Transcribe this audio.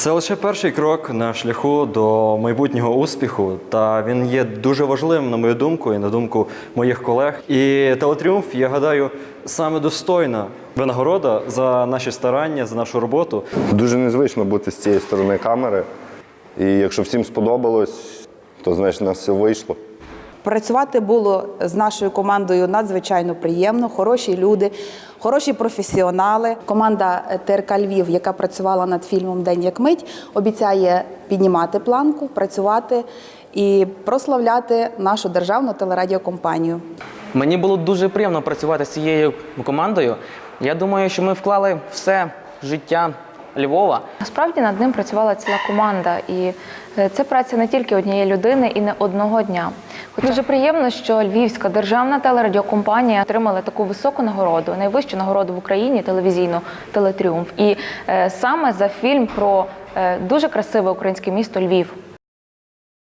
Це лише перший крок на шляху до майбутнього успіху, та він є дуже важливим, на мою думку, і на думку моїх колег. І телетріумф, я гадаю, саме достойна винагорода за наші старання, за нашу роботу. Дуже незвично бути з цієї сторони камери. І якщо всім сподобалось, то значить нас все вийшло. Працювати було з нашою командою надзвичайно приємно. Хороші люди, хороші професіонали. Команда е, ТРК Львів, яка працювала над фільмом День як мить, обіцяє піднімати планку, працювати і прославляти нашу державну телерадіокомпанію. Мені було дуже приємно працювати з цією командою. Я думаю, що ми вклали все життя Львова. Насправді над ним працювала ціла команда, і е, це праця не тільки однієї людини і не одного дня. Дуже приємно, що Львівська державна телерадіокомпанія отримала таку високу нагороду, найвищу нагороду в Україні телевізійну телетріумф. І е, саме за фільм про е, дуже красиве українське місто Львів.